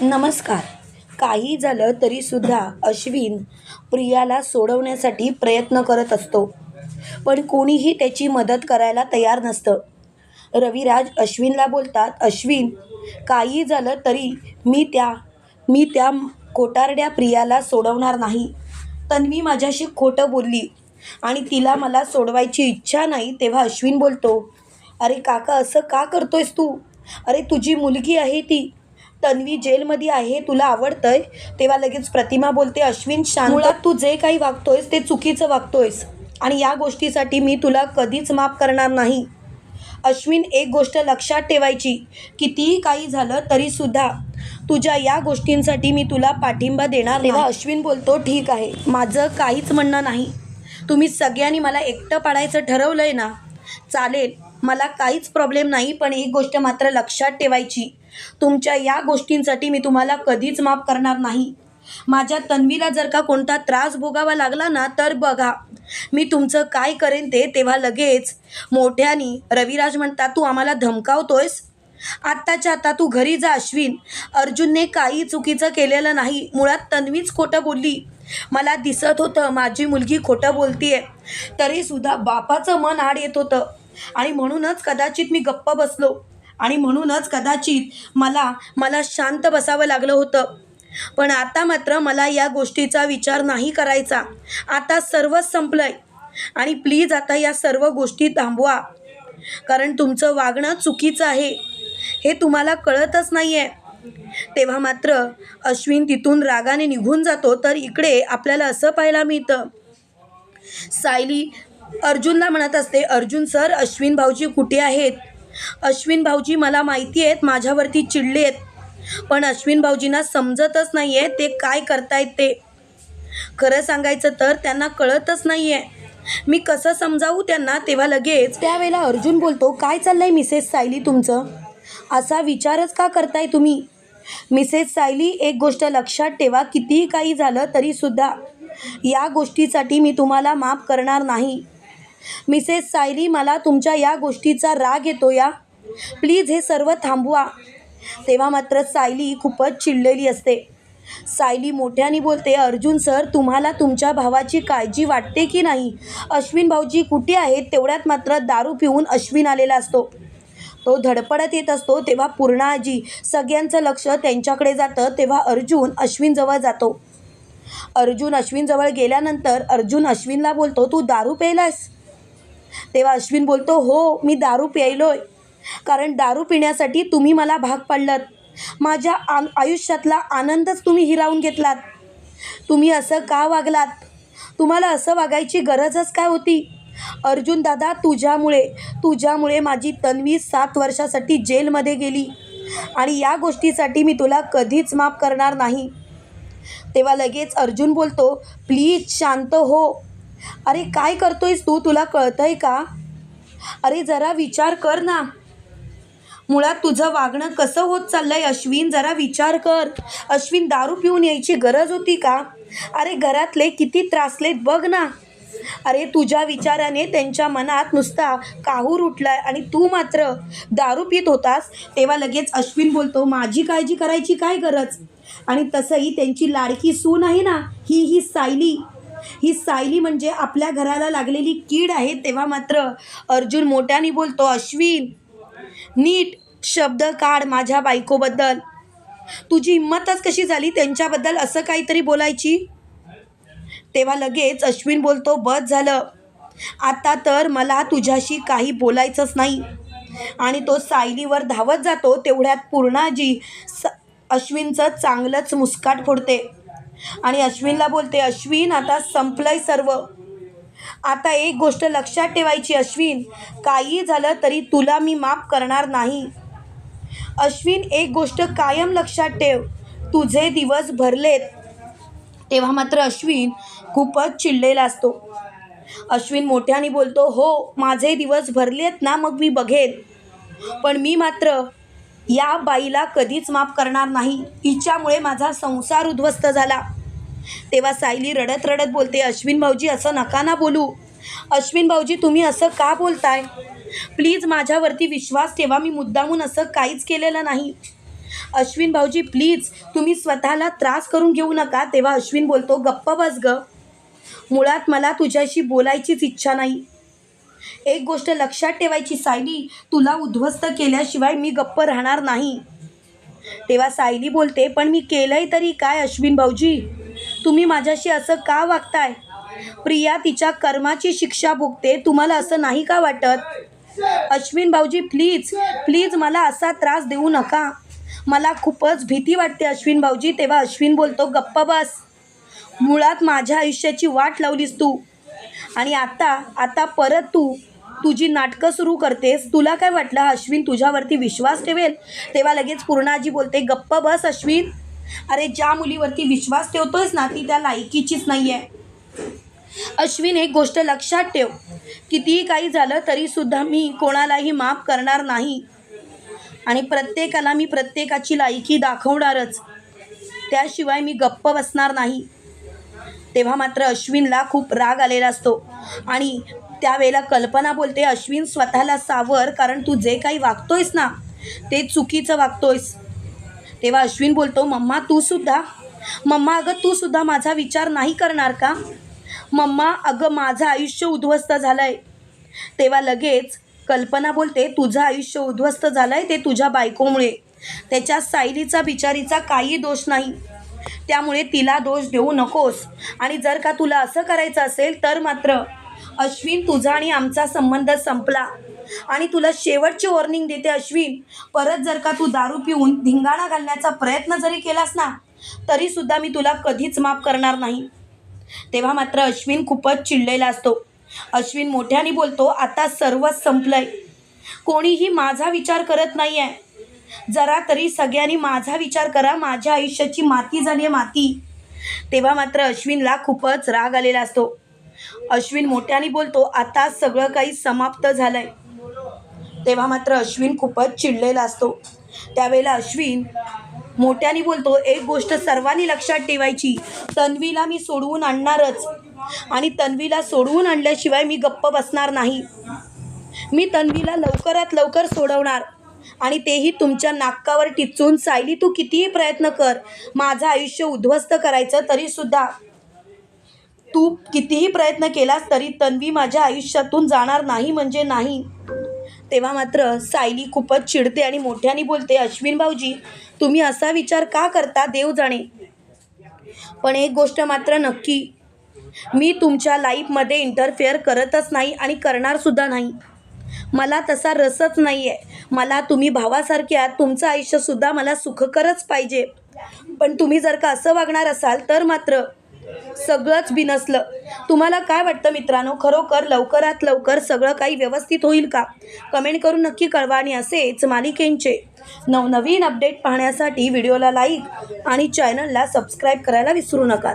नमस्कार. काही झालं तरीसुद्धा अश्विन प्रियाला सोडवण्यासाठी प्रयत्न करत असतो. पण कोणीही त्याची मदत करायला तयार नसतं. रविराज अश्विनला बोलतात अश्विन काही झालं तरी मी त्या मी त्या कोटारड्या प्रियाला सोडवणार नाही. तन्वी माझ्याशी खोटं बोलली आणि तिला मला सोडवायची इच्छा नाही तेव्हा अश्विन बोलतो अरे काका असं का करतोयस तू? अरे तुझी मुलगी आहे ती. तन्वी जेलमध्ये आहे तुला आवडतंय? तेव्हा लगेच प्रतिमा बोलते अश्विन शांत मुळात तू जे काही वागतोयस ते चुकीचं वागतोयस. आणि या गोष्टीसाठी मी तुला कधीच माफ करणार नाही. अश्विन एक गोष्ट लक्षात ठेवायची कितीही काही झालं तरीसुद्धा तुझ्या या गोष्टींसाठी मी तुला पाठिंबा देणार तेव्हा अश्विन बोलतो ठीक आहे माझं काहीच म्हणणं नाही. तुम्ही सगळ्यांनी मला एकटं पाडायचं ठरवलंय ना चालेल. मला काहीच प्रॉब्लेम नाही पण एक गोष्ट मात्र लक्षात ठेवायची. तुमच्या या गोष्टींसाठी मी तुम्हाला कधीच माफ करणार नाही. माझ्या तन्वीला जर का कोणता त्रास भोगावा लागला ना तर बघा. मी तुमचं काय करेन ते तेव्हा लगेच. मोठ्यानी रविराज म्हणतात तू आम्हाला धमकावतोयस? आत्ताच्या आता तू घरी जा अश्विन. अर्जुनने काही चुकीचं केलेलं नाही. मुळात तन्वीच खोटं बोलली. मला दिसत होतं माझी मुलगी खोटं बोलतीये. तरीसुद्धा बापाचं मन आड येत होतं. आणि म्हणूनच कदाचित मी गप्प बसलो. आणि म्हणूनच कदाचित मला मला शांत बसावं लागलं होतं. पण आता मात्र मला या गोष्टीचा विचार नाही करायचा. आता सर्वच संपलंय. आणि प्लीज आता या सर्व गोष्टी थांबवा. कारण तुमचं वागणं चुकीचं आहे. हे तुम्हाला कळतच नाही आहे तेव्हा मात्र अश्विन तिथून रागाने निघून जातो तर इकडे आपल्याला असं पाहायला मिळतं. सायली अर्जुनला म्हणत असते अर्जुन सर अश्विन भाऊजी कुठे आहेत? अश्विन भाऊजी मला माहिती आहेत माझ्यावरती चिडले आहेत. पण अश्विन भाऊजींना समजतच नाही आहे ते काय करतायत ते. खरं सांगायचं तर त्यांना कळतच नाही आहे मी कसं समजावू त्यांना तेव्हा लगेच त्यावेळेला अर्जुन बोलतो काय चाललंय मिसेस सायली तुमचं? असा विचारच का करताय तुम्ही? मिसेस सायली एक गोष्ट लक्षात ठेवा कितीही काही झालं तरीसुद्धा या गोष्टीसाठी मी तुम्हाला माफ करणार नाही. मिसेस सायली मला तुमच्या या गोष्टीचा राग येतो या. प्लीज हे सर्व थांबवा. तेव्हा मात्र सायली खूपच चिडलेली असते. सायली मोठ्याने बोलते अर्जुन सर तुम्हाला तुमच्या भावाची काळजी वाटते की नाही? अश्विन भाऊजी कुठे आहेत? तेवढ्यात मात्र दारू पिऊन अश्विन आलेला असतो. तो धडपडत येत असतो तेव्हा पूर्णाजी सगळ्यांचं लक्ष त्यांच्याकडे जातं तेव्हा अर्जुन अश्विनजवळ जातो. अर्जुन अश्विनजवळ गेल्यानंतर अर्जुन अश्विनला बोलतो तू दारू प्यायलास तेव्हा अश्विन बोलतो हो मी दारू प्यायलोय. कारण दारू पिण्यासाठी तुम्ही मला भाग पाडलात. माझ्या आ आयुष्यातला आनंदच तुम्ही हिरावून घेतलात. तुम्ही असं का वागलात? तुम्हाला असं वागायची गरजच काय होती? अर्जुन दादा तुझ्यामुळे तुझ्यामुळे माझी तन्वी सात वर्षासाठी जेलमध्ये गेली. आणि या गोष्टीसाठी मी तुला कधीच माफ करणार नाही. तेव्हा लगेच अर्जुन बोलतो प्लीज शांत हो. अरे काय करतोयस तू? तुला कळतंय का? अरे जरा विचार कर ना. मुळात तुझं वागणं कसं होत चाललंय अश्विन? जरा विचार कर. अश्विन दारू पिऊन यायची गरज होती का? अरे घरातले किती त्रासलेत बघ ना. अरे तुझ्या विचाराने त्यांच्या मनात नुसता काहूर उठलाय आणि तू मात्र दारू पित होतास तेव्हा लगेच अश्विन बोलतो माझी काळजी करायची काय गरज? आणि तसंही त्यांची लाडकी सून आहे ना ही ही सायली. ही सायली म्हणजे आपल्या घराला लागलेली कीड आहे तेव्हा मात्र अर्जुन मोठ्याने बोलतो अश्विन नीट शब्द काढ माझ्या बायकोबद्दल. तुझी हिंमतच कशी झाली त्यांच्याबद्दल असं काहीतरी बोलायची? तेव्हा लगेच अश्विन बोलतो बस झालं. आता तर मला तुझ्याशी काही बोलायचंच नाही. आणि तो सायलीवर धावत जातो तेवढ्यात पूर्णाजी स अश्विनचं चांगलंच मुस्काट फोडते. आणि अश्विनला बोलते अश्विन आता संपलंय सर्व. आता एक गोष्ट लक्षात ठेवायची अश्विन. काही झालं तरी तुला मी माफ करणार नाही. अश्विन एक गोष्ट कायम लक्षात ठेव. तुझे दिवस भरलेत. तेव्हा मात्र अश्विन खूपच चिडलेला असतो. अश्विन मोठ्याने बोलतो हो माझे दिवस भरलेत ना मग मी बघेन. पण मी मात्र या बाईला कधीच माफ करणार नाही. हिच्यामुळे माझा संसार उद्ध्वस्त झाला. तेव्हा सायली रडत रडत बोलते अश्विन भाऊजी असं नका ना बोलू. अश्विन भाऊजी तुम्ही असं का बोलताय? प्लीज माझ्यावरती विश्वास ठेवा मी मुद्दामून असं काहीच केलेलं नाही. अश्विन भाऊजी प्लीज तुम्ही स्वतःला त्रास करून घेऊ नका. तेव्हा अश्विन बोलतो गप्प बस ग. मुळात मला तुझ्याशी बोलायचीच इच्छा नाही. एक गोष्ट लक्षात ठेवायची सायली तुला उद्ध्वस्त केल्याशिवाय मी गप्प राहणार नाही. तेव्हा सायली बोलते पण मी केलंय तरी काय अश्विन भाऊजी? तुम्ही माझ्याशी असं का वागताय? प्रिया तिच्या कर्माची शिक्षा भोगते तुम्हाला असं नाही का वाटत? अश्विन भाऊजी प्लीज प्लीज मला असा त्रास देऊ नका. मला खूपच भीती वाटते अश्विन भाऊजी. तेव्हा अश्विन बोलतो गप्प बस. मुळात माझ्या आयुष्याची वाट लावलीस तू. आणि आता आता परत तू तुझी नाटकं सुरू करतेस तुला काय वाटलं? अश्विन तुझ्यावरती विश्वास ठेवेल? तेव्हा लगेच पूर्णाजी बोलते गप्प बस अश्विन. अरे ज्या मुलीवरती विश्वास ठेवतोयस ना ती त्या लायकीचीच नाही आहे अश्विन एक गोष्ट लक्षात ठेव. कितीही काही झालं तरीसुद्धा मी कोणालाही माफ करणार नाही. आणि प्रत्येकाला मी प्रत्येकाची लायकी दाखवणारच. त्याशिवाय मी गप्प बसणार नाही. तेव्हा मात्र अश्विनला खूप राग आलेला असतो. आणि त्यावेळेला कल्पना बोलते अश्विन स्वतःला सावर कारण तू जे काही वागतोयस ना ते चुकीचं वागतोयस. तेव्हा अश्विन बोलतो मम्मा तू सुद्धा मम्मा अगं तू सुद्धा माझा विचार नाही करणार का? मम्मा अगं माझं आयुष्य उद्ध्वस्त झालं आहे तेव्हा लगेच कल्पना बोलते तुझं आयुष्य उद्ध्वस्त झालं आहे ते तुझ्या बायकोमुळे. त्याच्या सायलीचा बिचारीचा काही दोष नाही. त्यामुळे तिला दोष देऊ नकोस. आणि जर का तुला असं करायचं असेल तर मात्र अश्विन तुझा आणि आमचा संबंध संपला. आणि तुला शेवटची वॉर्निंग देते अश्विन परत जर का तू दारू पिऊन धिंगाणा घालण्याचा प्रयत्न जरी केलास ना तरीसुद्धा मी तुला कधीच माफ करणार नाही. तेव्हा मात्र अश्विन खूपच चिडलेला असतो. अश्विन मोठ्याने बोलतो आता सर्वच संपलंय. कोणीही माझा विचार करत नाही आहे जरा तरी सगळ्यांनी माझा विचार करा माझ्या आयुष्याची माती झाली आहे माती. तेव्हा मात्र अश्विनला खूपच राग आलेला असतो. अश्विन मोठ्याने बोलतो आता सगळं काही समाप्त झालं आहे तेव्हा मात्र अश्विन खूपच चिडलेला असतो. त्यावेळेला अश्विन मोठ्याने बोलतो एक गोष्ट सर्वांनी लक्षात ठेवायची तन्वीला मी सोडवून आणणारच. आणि तन्वीला सोडवून आणल्याशिवाय मी गप्प बसणार नाही. मी तन्वीला लवकरात लवकर सोडवणार. आणि तेही तुमच्या नाकावर टिचून. सायली तू कितीही प्रयत्न कर माझं आयुष्य उद्ध्वस्त करायचं तरीसुद्धा तू कितीही प्रयत्न केलास तरी तन्वी माझ्या आयुष्यातून जाणार नाही म्हणजे नाही. तेव्हा मात्र सायली खूपच चिडते आणि मोठ्याने बोलते अश्विन भाऊजी तुम्ही असा विचार का करता? देव जाणे. पण एक गोष्ट मात्र नक्की मी तुमच्या लाईफमध्ये इंटरफेअर करतच नाही आणि करणारसुद्धा नाही. मला तसा रसच नाही आहे मला तुम्ही भावासारखे आहात तुमचं आयुष्यसुद्धा मला सुखकरच पाहिजे. पण तुम्ही जर का असं वागणार असाल तर मात्र सगळंच बिनसलं. तुम्हाला काय वाटतं मित्रांनो? खरोखर लवकरात लवकर सगळं काही व्यवस्थित होईल का? कमेंट करून नक्की कळवा आणि असेच मालिकेंचे नवनवीन अपडेट पाहण्यासाठी व्हिडिओला लाईक आणि चॅनलला सबस्क्राईब करायला विसरू नका.